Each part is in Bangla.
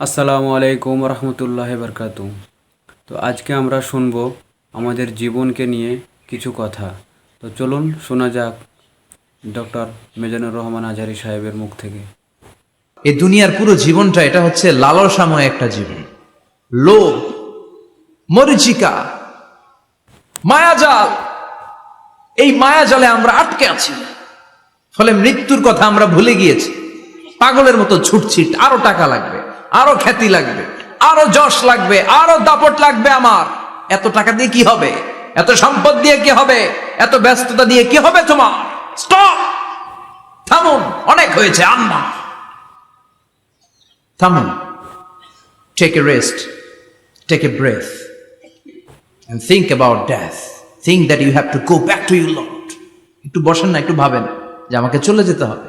আসসালামু আলাইকুম রহমতুল্লাহ বরকাতু। তো আজকে আমরা শুনব আমাদের জীবনকে নিয়ে কিছু কথা। তো চলুন শোনা যাক ডক্টর মেজানুর রহমান আজারি সাহেবের মুখ থেকে। এই দুনিয়ার পুরো জীবনটা এটা হচ্ছে লালসাময় একটা জীবন। লোভ, মরিচিকা, মায়াজাল। এই মায়াজালে আমরা আটকে আছি। ফলে মৃত্যুর কথা আমরা ভুলে গিয়েছি। পাগলের মতো ছুটছিট আরও টাকা লাগবে। আরও খ্যাতি লাগবে, আরও যশ লাগবে, আরও দাপট লাগবে আমার। এত টাকা দিয়ে কি হবে? এত সম্পদ দিয়ে কি হবে? এত ব্যস্ততা দিয়ে কি হবে তোমার? স্টপ থামুন, অনেক হয়েছে, আম্মা। থামুন। Take a rest take a breath and think about death. Think that you have to go back to your lord. একটু বসেন না, একটু ভাবেন যে আমাকে চলে যেতে হবে।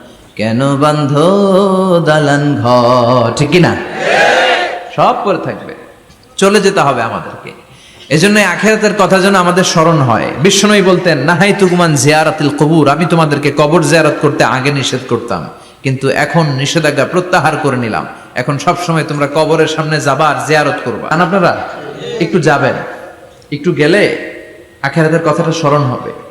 কেন বান্ধ দালান ঘর? ঠিক না? সব করে থাকবে। চলে যেতে হবে আমাদেরকে। এজন্য আখেরাতের কথা যেন আমাদের স্মরণ হয়। বিষ্ণনই বলতেন, নাহাই তুকুমান জিয়ারাতিল কবুর। আমি তোমাদেরকে কবর জিয়ারত করতে আগে নিষেধ করতাম। কিন্তু এখন নিষেধাজ্ঞা প্রত্যাহার করে নিলাম। এখন সব সময় তোমরা কবরের সামনে যাবার জিয়ারত করবা। আপনারা? একটু যাবেন। একটু গেলে আখেরাতের কথাটা স্মরণ হবে।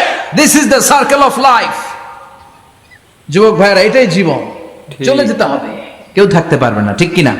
this is the circle of life যুবক ভাইয়েরা এটাই জীবন। চলে যেতে হবে। কেউ থাকতে পারবে না ঠিক কিনা?